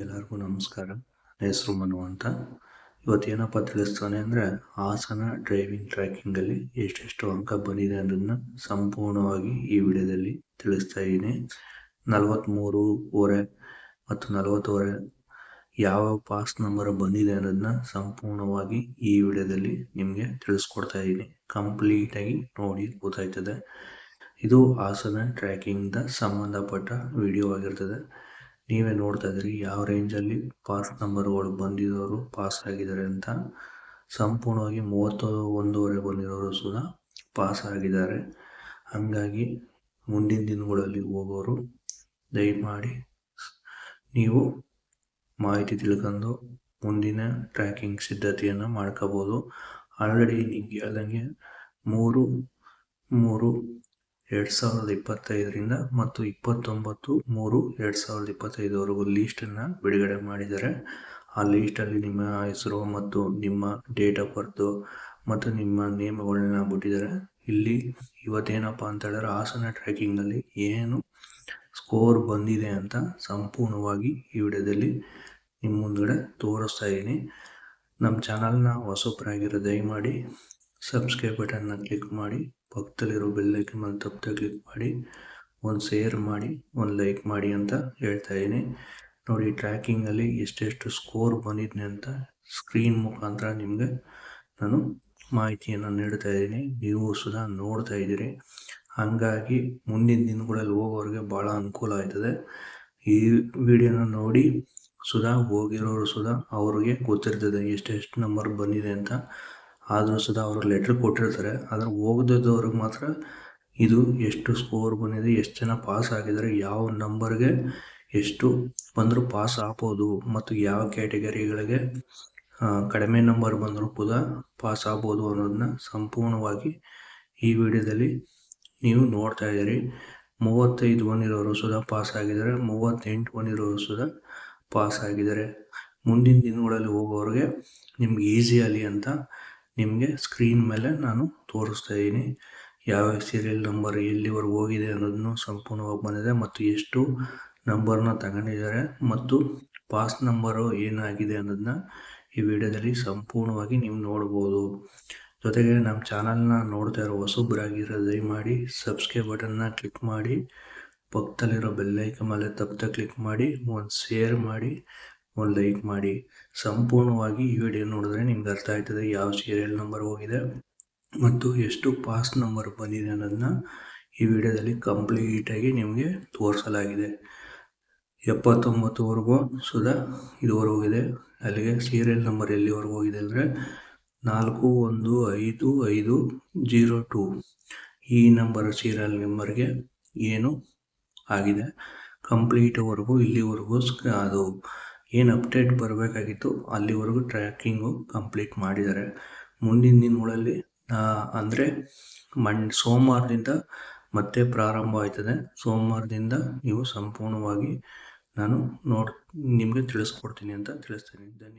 ಎಲ್ಲರಿಗೂ ನಮಸ್ಕಾರ. ಹೆಸರು ಮನು ಅಂತ. ಇವತ್ತು ಏನಪ್ಪ ತಿಳಿಸ್ತಾನೆ ಅಂದರೆ ಹಾಸನ ಡ್ರೈವಿಂಗ್ ಟ್ರ್ಯಾಕಿಂಗಲ್ಲಿ ಎಷ್ಟೆಷ್ಟು ಅಂಕ ಬಂದಿದೆ ಅನ್ನೋದನ್ನ ಸಂಪೂರ್ಣವಾಗಿ ಈ ವಿಡಿಯೋದಲ್ಲಿ ತಿಳಿಸ್ತಾ ಇದ್ದೀನಿ. ನಲವತ್ತ್ಮೂರುವರೆ ಮತ್ತು ನಲವತ್ತುವರೆ ಯಾವ ಪಾಸ್ ನಂಬರ್ ಬಂದಿದೆ ಅನ್ನೋದನ್ನ ಸಂಪೂರ್ಣವಾಗಿ ಈ ವಿಡಿಯೋದಲ್ಲಿ ನಿಮಗೆ ತಿಳಿಸ್ಕೊಡ್ತಾ ಇದ್ದೀನಿ. ಕಂಪ್ಲೀಟಾಗಿ ನೋಡಿ ಗೊತ್ತಾಯ್ತದೆ. ಇದು ಹಾಸನ ಟ್ರ್ಯಾಕಿಂಗ್ದ ಸಂಬಂಧಪಟ್ಟ ವಿಡಿಯೋ ಆಗಿರ್ತದೆ. ನೀವೇ ನೋಡ್ತಾ ಇದ್ದೀರಿ ಯಾವ ರೇಂಜಲ್ಲಿ ಪಾಸ್ ನಂಬರ್ಗಳು ಬಂದಿರೋರು ಪಾಸ್ ಆಗಿದ್ದಾರೆ ಅಂತ. ಸಂಪೂರ್ಣವಾಗಿ ಮೂವತ್ತು ಒಂದೂವರೆ ಬಂದಿರೋರು ಸುದ ಪಾಸ್ ಆಗಿದ್ದಾರೆ. ಹಾಗಾಗಿ ಮುಂದಿನ ದಿನಗಳಲ್ಲಿ ಹೋಗೋರು ದಯಮಾಡಿ ನೀವು ಮಾಹಿತಿ ತಿಳ್ಕೊಂಡು ಮುಂದಿನ ಟ್ರ್ಯಾಕಿಂಗ್ ಸಿದ್ಧತೆಯನ್ನು ಮಾಡ್ಕೋಬೋದು. ಆಲ್ರೆಡಿ ನಿಮಗೆ ಹೇಳ್ದಂಗೆ ಮೂರು ಮೂರು ಎರಡು ಸಾವಿರದ ಇಪ್ಪತ್ತೈದರಿಂದ ಮತ್ತು ಇಪ್ಪತ್ತೊಂಬತ್ತು ಮೂರು ಎರಡು ಸಾವಿರದ ಇಪ್ಪತ್ತೈದವರೆಗೂ ಲೀಸ್ಟನ್ನು ಬಿಡುಗಡೆ ಮಾಡಿದ್ದಾರೆ. ಆ ಲೀಸ್ಟಲ್ಲಿ ನಿಮ್ಮ ಹೆಸರು ಮತ್ತು ನಿಮ್ಮ ಡೇಟ್ ಆಫ್ ಬರ್ತು ಮತ್ತು ನಿಮ್ಮ ನೇಮಗಳನ್ನ ಬಿಟ್ಟಿದ್ದಾರೆ. ಇಲ್ಲಿ ಇವತ್ತೇನಪ್ಪ ಅಂತ ಹೇಳಿದ್ರೆ ಹಾಸನ ಟ್ರ್ಯಾಕಿಂಗಲ್ಲಿ ಏನು ಸ್ಕೋರ್ ಬಂದಿದೆ ಅಂತ ಸಂಪೂರ್ಣವಾಗಿ ಈ ವಿಡಿಯೋದಲ್ಲಿ ನಿಮ್ಮ ಮುಂದ್ಗಡೆ ತೋರಿಸ್ತಾ ಇದ್ದೀನಿ. ನಮ್ಮ ಚಾನಲ್ನ ಹೊಸಬ್ರಾಗಿರೋ ದಯಮಾಡಿ ಸಬ್ಸ್ಕ್ರೈಬ್ ಬಟನ್ನ ಕ್ಲಿಕ್ ಮಾಡಿ, ಪಕ್ಕದಲ್ಲಿರೋ ಬೆಲ್ಲೈಕನ್ ಮೇಲೆ ತಪ್ಪದೆ ಕ್ಲಿಕ್ ಮಾಡಿ, ಒಂದು ಶೇರ್ ಮಾಡಿ, ಒಂದು ಲೈಕ್ ಮಾಡಿ ಅಂತ ಹೇಳ್ತಾ ಇದ್ದೀನಿ. ನೋಡಿ ಟ್ರ್ಯಾಕಿಂಗಲ್ಲಿ ಎಷ್ಟೆಷ್ಟು ಸ್ಕೋರ್ ಬಂದಿದ್ದೆ ಅಂತ ಸ್ಕ್ರೀನ್ ಮುಖಾಂತರ ನಿಮಗೆ ನಾನು ಮಾಹಿತಿಯನ್ನು ನೀಡ್ತಾ ಇದ್ದೀನಿ. ನೀವು ಸುಧಾ ನೋಡ್ತಾ ಇದ್ದೀರಿ. ಹಾಗಾಗಿ ಮುಂದಿನ ದಿನಗಳಲ್ಲಿ ಹೋಗೋರಿಗೆ ಭಾಳ ಅನುಕೂಲ ಆಯ್ತದೆ. ಈ ವಿಡಿಯೋನ ನೋಡಿ ಸುಧಾ ಹೋಗಿರೋರು ಸುಧಾ ಅವ್ರಿಗೆ ಗೊತ್ತಿರ್ತದೆ ಎಷ್ಟೆಷ್ಟು ನಂಬರ್ ಬಂದಿದೆ ಅಂತ. ಆದರೂ ಸುದಾ ಅವರು ಲೆಟ್ರ್ ಕೊಟ್ಟಿರ್ತಾರೆ. ಆದರೆ ಹೋಗದವ್ರಿಗೆ ಮಾತ್ರ ಇದು ಎಷ್ಟು ಸ್ಕೋರ್ ಬಂದಿದೆ, ಎಷ್ಟು ಜನ ಪಾಸ್ ಆಗಿದ್ದಾರೆ, ಯಾವ ನಂಬರ್ಗೆ ಎಷ್ಟು ಬಂದರೂ ಪಾಸ್ ಆಗ್ಬೋದು ಮತ್ತು ಯಾವ ಕ್ಯಾಟಗರಿಗಳಿಗೆ ಕಡಿಮೆ ನಂಬರ್ ಬಂದರೂ ಕೂಡ ಪಾಸ್ ಆಗ್ಬೋದು ಅನ್ನೋದನ್ನ ಸಂಪೂರ್ಣವಾಗಿ ಈ ವಿಡಿಯೋದಲ್ಲಿ ನೀವು ನೋಡ್ತಾ ಇದ್ದೀರಿ. ಮೂವತ್ತೈದು ಬಂದಿರೋರು ಸುಧಾ ಪಾಸ್ ಆಗಿದ್ದಾರೆ, ಮೂವತ್ತೆಂಟು ಬಂದಿರೋರು ಸುದ ಪಾಸ್ ಆಗಿದ್ದಾರೆ. ಮುಂದಿನ ದಿನಗಳಲ್ಲಿ ಹೋಗೋರಿಗೆ ನಿಮ್ಗೆ ಈಸಿ ಆಗಲಿ ಅಂತ ನಿಮಗೆ ಸ್ಕ್ರೀನ್ ಮೇಲೆ ನಾನು ತೋರಿಸ್ತಾ ಇದ್ದೀನಿ ಯಾವ ಸೀರಿಯಲ್ ನಂಬರ್ ಎಲ್ಲಿವರೆಗೂ ಹೋಗಿದೆ ಅನ್ನೋದನ್ನು ಸಂಪೂರ್ಣವಾಗಿ ಬಂದಿದೆ ಮತ್ತು ಎಷ್ಟು ನಂಬರ್ನ ತಗೊಂಡಿದ್ದಾರೆ ಮತ್ತು ಪಾಸ್ ನಂಬರು ಏನಾಗಿದೆ ಅನ್ನೋದನ್ನ ಈ ವಿಡಿಯೋದಲ್ಲಿ ಸಂಪೂರ್ಣವಾಗಿ ನೀವು ನೋಡ್ಬೋದು. ಜೊತೆಗೆ ನಮ್ಮ ಚಾನಲ್ನ ನೋಡ್ತಾ ಇರೋ ಹೊಸಬ್ರಾಗಿರೋ ದಯಮಾಡಿ ಸಬ್ಸ್ಕ್ರೈಬ್ ಬಟನ್ನ ಕ್ಲಿಕ್ ಮಾಡಿ, ಪಕ್ಕದಲ್ಲಿರೋ ಬೆಲ್ಲೈಕ ಮೇಲೆ ತಪ್ಪದೆ ಕ್ಲಿಕ್ ಮಾಡಿ, ಒಂದು ಶೇರ್ ಮಾಡಿ ಒಂದು ಲೈಕ್ ಮಾಡಿ, ಸಂಪೂರ್ಣವಾಗಿ ಈ ವಿಡಿಯೋ ನೋಡಿದ್ರೆ ನಿಮ್ಗೆ ಅರ್ಥ ಆಯ್ತದೆ ಯಾವ ಸೀರಿಯಲ್ ನಂಬರ್ ಹೋಗಿದೆ ಮತ್ತು ಎಷ್ಟು ಪಾಸ್ ನಂಬರ್ ಬಂದಿದೆ ಅನ್ನೋದನ್ನ ಈ ವಿಡಿಯೋದಲ್ಲಿ ಕಂಪ್ಲೀಟಾಗಿ ನಿಮಗೆ ತೋರಿಸಲಾಗಿದೆ. ಎಪ್ಪತ್ತೊಂಬತ್ತುವರೆಗೂ ಸುಧಾ ಇದುವರೆಗೂ ಹೋಗಿದೆ. ಅಲ್ಲಿಗೆ ಸೀರಿಯಲ್ ನಂಬರ್ ಎಲ್ಲಿವರೆಗೂ ಹೋಗಿದೆ ಅಂದರೆ ನಾಲ್ಕು ಒಂದು ಐದು ಐದು ಜೀರೋ ಟು. ಈ ನಂಬರ್ ಸೀರಿಯಲ್ ನಂಬರ್ಗೆ ಏನು ಆಗಿದೆ? ಕಂಪ್ಲೀಟ್ವರೆಗೂ ಇಲ್ಲಿವರೆಗೂ ಅದು ಏನು ಅಪ್ಡೇಟ್ ಬರಬೇಕಾಗಿತ್ತು, ಅಲ್ಲಿವರೆಗೂ ಟ್ರ್ಯಾಕಿಂಗು ಕಂಪ್ಲೀಟ್ ಮಾಡಿದ್ದಾರೆ. ಮುಂದಿನ ದಿನಗಳಲ್ಲಿ ಅಂದರೆ ಮಣ್ ಸೋಮವಾರದಿಂದ ಮತ್ತೆ ಪ್ರಾರಂಭ ಆಯ್ತದೆ ಸೋಮವಾರದಿಂದ ನೀವು ಸಂಪೂರ್ಣವಾಗಿ ನಾನು ನೋಡಿ, ನಿಮಗೆ ತಿಳಿಸ್ಕೊಡ್ತೀನಿ ಅಂತ ತಿಳಿಸ್ತೀನಿ. ಧನ್ಯವಾದ.